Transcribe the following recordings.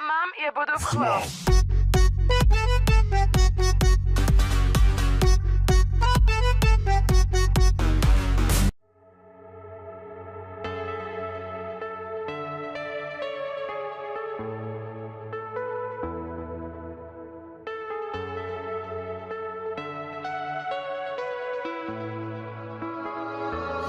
Мам, я буду в хлам.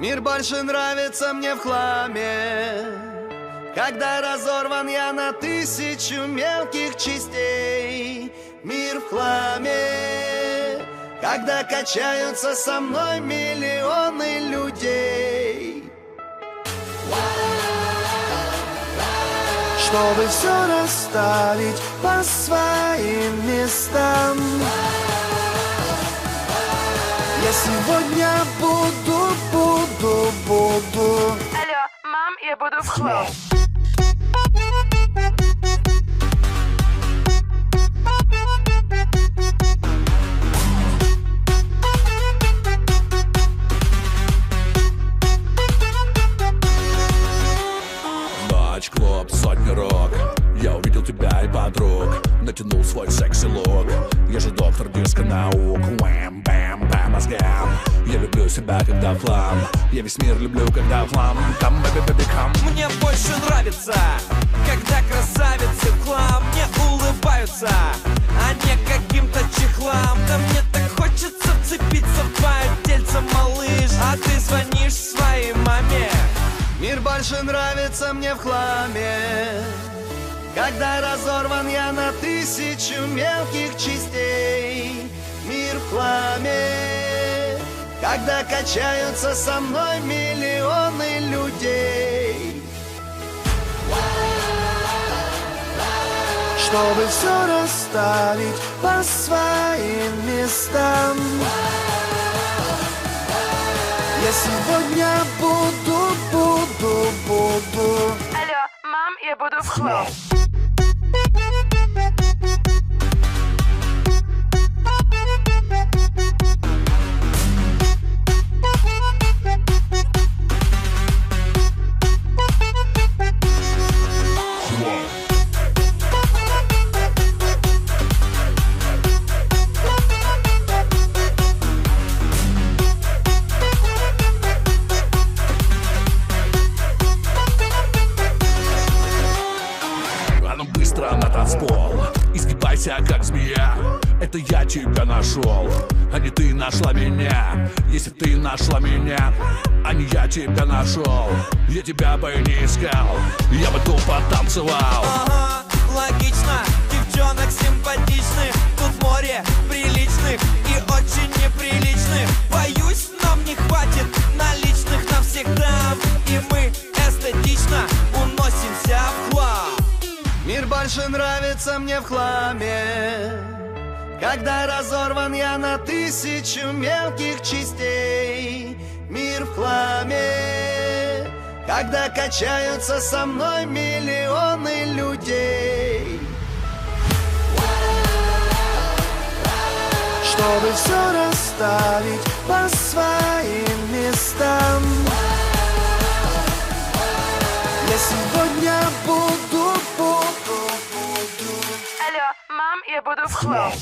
Мир больше нравится мне в хламе Когда разорван я на тысячу мелких частей Мир в хламе. Когда качаются со мной миллионы людей. Чтобы все расставить по своим местам. Я сегодня буду, буду, буду. Алло, мам, я буду в хлам. Подруг Натянул свой секси-лук Я же доктор диска наук. Уэм, бэм, по мозгам. Я люблю себя, когда флам. Я весь мир люблю, когда флам. Come, baby, baby, come. Мне больше нравится, когда красавицы в хлам. Мне улыбаются, а не каким-то чехлам. Да мне так хочется вцепиться в твое тельце, малыш. А ты звонишь своей маме. Мир больше нравится мне в хламе Когда разорван я на тысячу мелких частей. Мир в хламе. Когда качаются со мной миллионы людей. Чтобы все расставить по своим местам. Я сегодня буду, буду, буду. Алло, мам, я буду в хлам. Нашла меня. Если ты нашла меня А не я тебя нашел Я тебя бы не искал. Я бы тупо танцевал. Ага, логично, девчонок симпатичных Тут море приличных и очень неприличных. Боюсь, нам не хватит наличных навсегда И мы эстетично уносимся в хлам. Мир больше нравится мне в хламе Когда разорван я на тысячу мелких частей Мир в хламе. Когда качаются со мной миллионы людей. Чтобы все расставить по своим местам. Я сегодня буду, буду, буду. Алло, мам, я буду в хлам.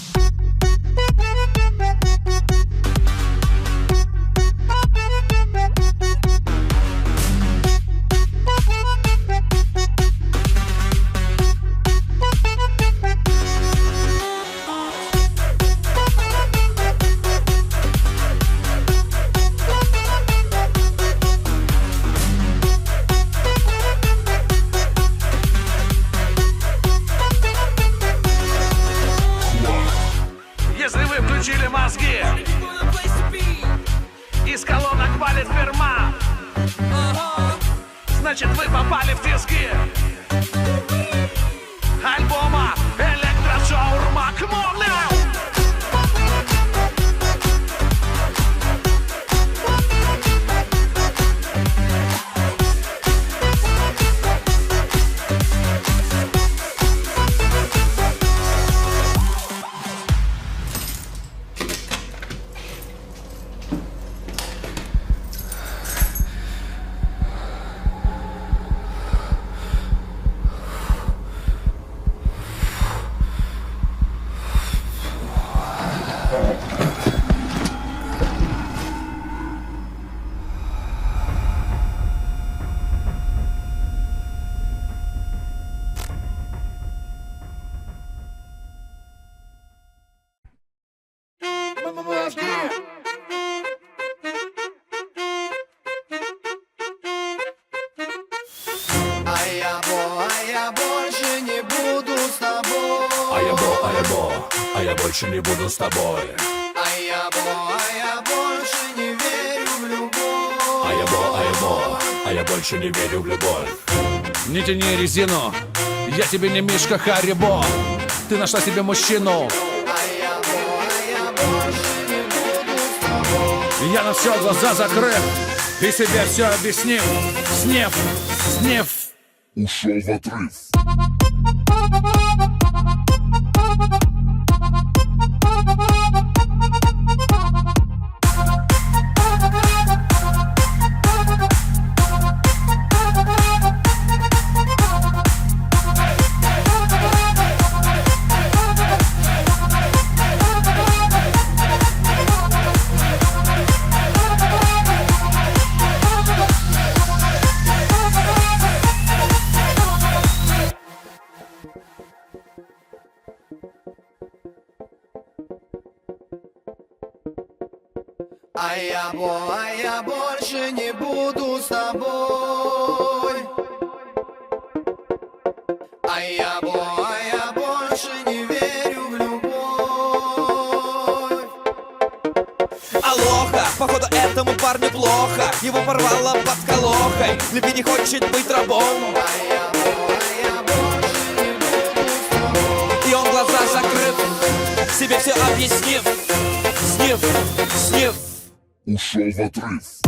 Больше не буду с тобой. А я, бо, а я больше не верю в любовь. А я бо, а я бо, а я больше не верю в любовь. Не тяни резину, я тебе не Мишка Харибо. Ты нашла себе мужчину. А я, бо, а я больше не буду с тобой. Я на все глаза закрыв И себе все объяснил. Снев, снев. Ушел в отрыв. А я, бо, а я больше не буду с тобой. А я, бо, а я больше не верю в любовь. Алоха, походу этому парню плохо. Его порвало под колохой. Любви не хочет быть рабом. А я, бо, а я больше не буду с тобой. И он глаза закрыв Себе все объяснив. Снив, снив Ушел в отрыв.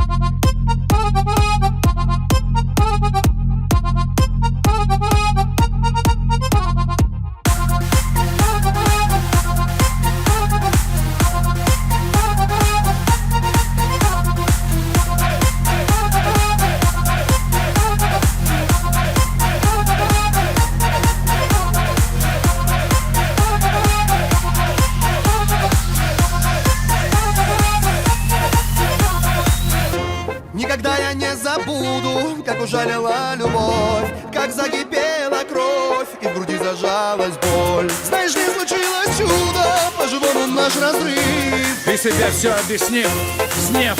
Все объяснил Снев,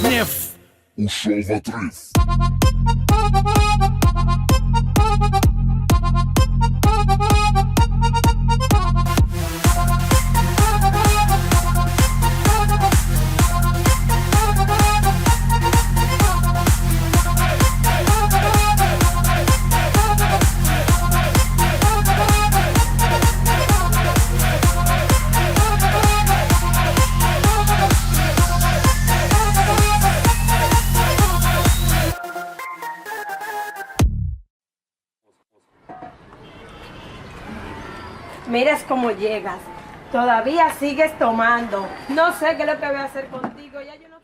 снев Ушел в отрыв. Cómo llegas. Todavía sigues tomando. No sé qué es lo que voy a hacer contigo. Ya yo no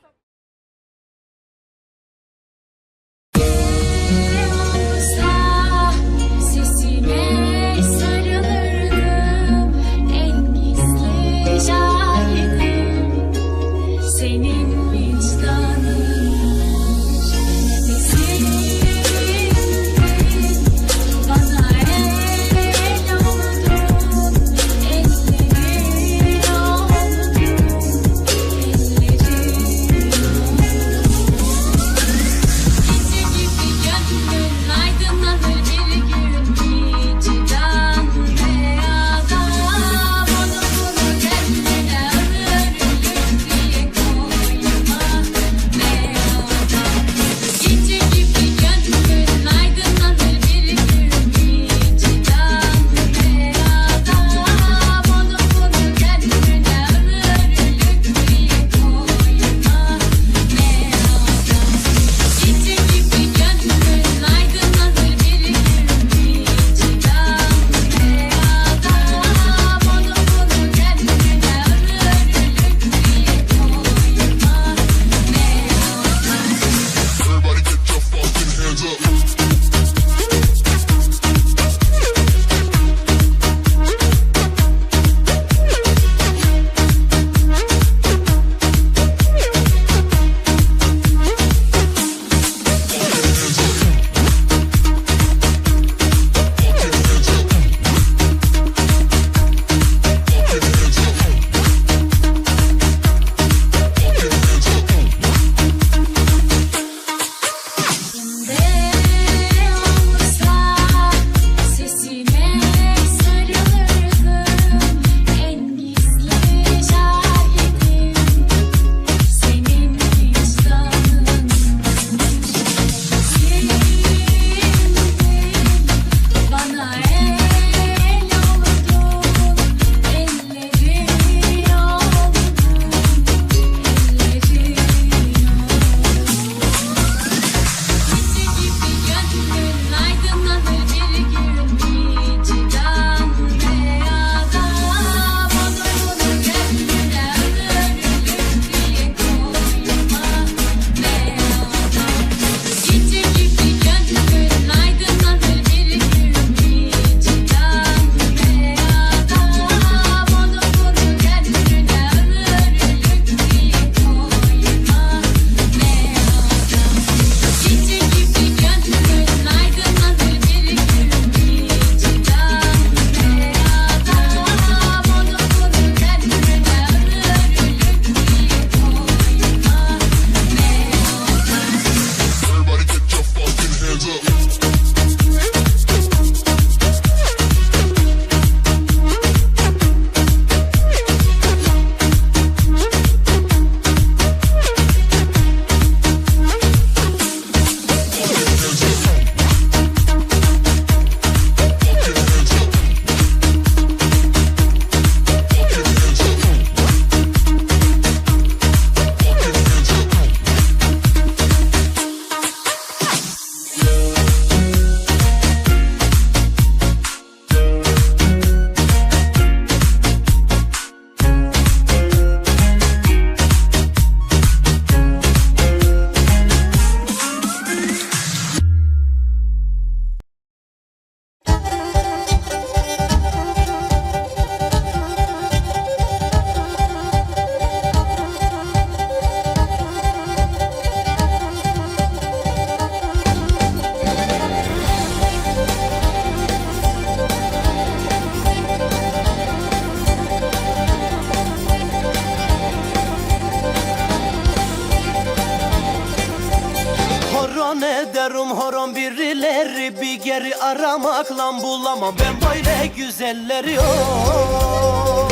aramakla bulamam ben böyle güzelleri oy.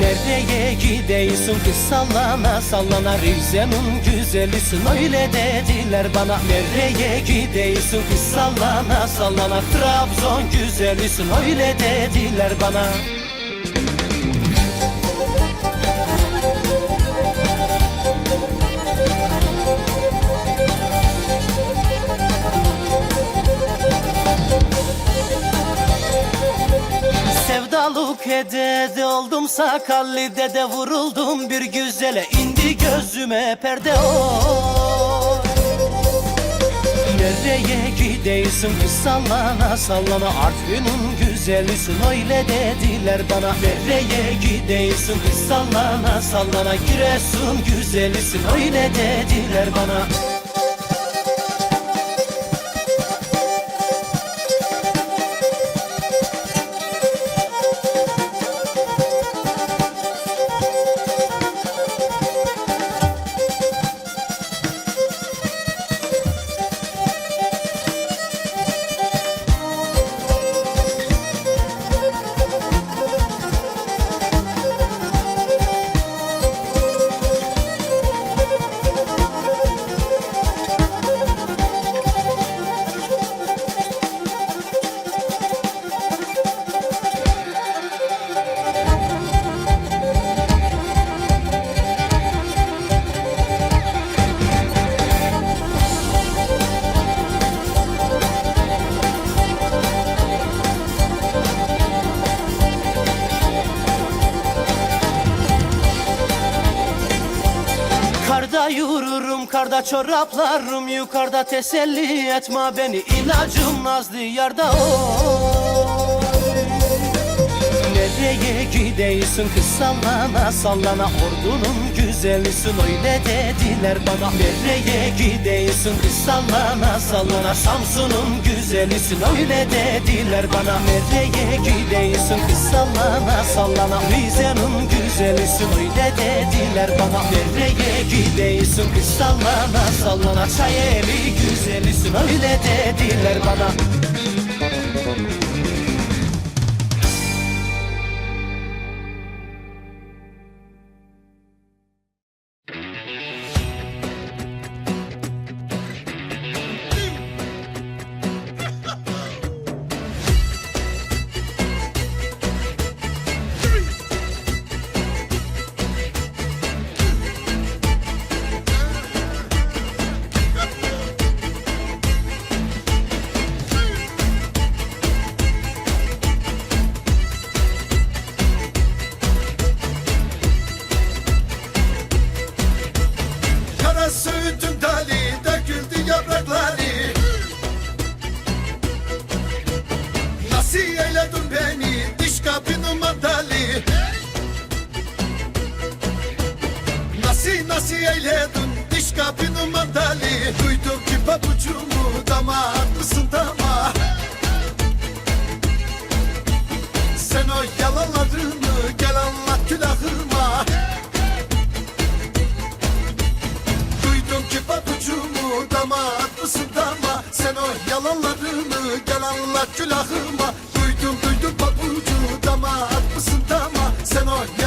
Nereye gidiyorsun ki sallana sallana Rize'nin güzelisin öyle dediler bana. Nereye gidiyorsun ki sallana sallana Trabzon güzelisin öyle dediler bana Sevdalık edede oldum sakallı dede vuruldum. Bir güzele indi gözüme perde. Oy Nereye gidiyorsun ki sallana sallana? Artvin'in güzelisin öyle dediler bana. Nereye gidiyorsun ki sallana sallana? Giresun güzelisin öyle dediler bana Aşağıda çoraplarım yukarıda teselli etme beni ilacım Nazlı yarda o oh. Nereye gidiyorsun kız sallana sallana. Ordunun güzelisin öyle dediler bana. Nereye gidiyorsun kız sallana sallana. Samsun'un güzelisin öyle dediler bana. Nereye gidiyorsun kız sallana sallana. Rize'nin güzelisin öyle dediler bana. Nereye gidiyorsun kız sallana sallana. Çayeli güzelisin öyle dediler bana bak külahıma Duydum duydum pabucu dama Atmışsın dama. Sen oynayın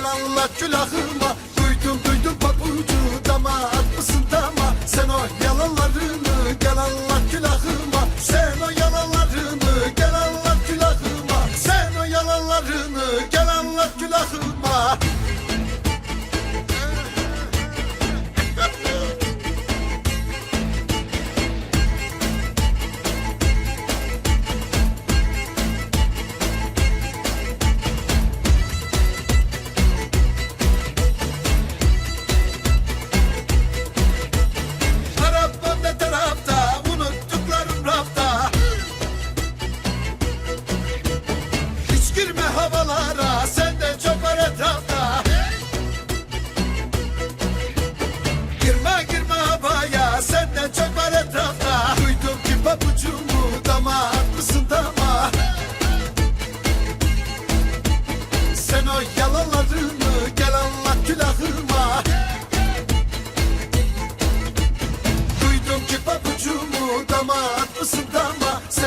Yalanla külahıma. Duydum duydum pabucu dama. Atmışsın dama. Sen o yalanlarını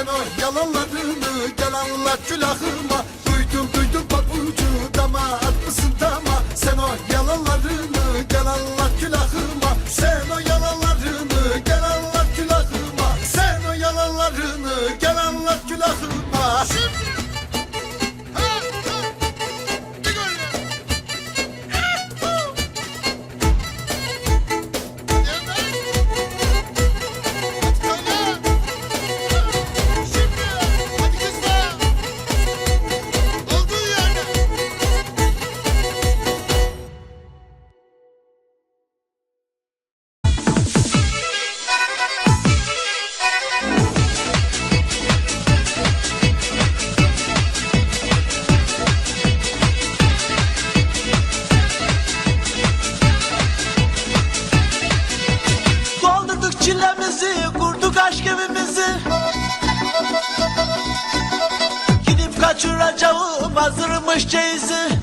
sen o yalanlarını Gel anlat külahıma. aşk evimizi Gidip kaçıracağım hazırmış çeyizi.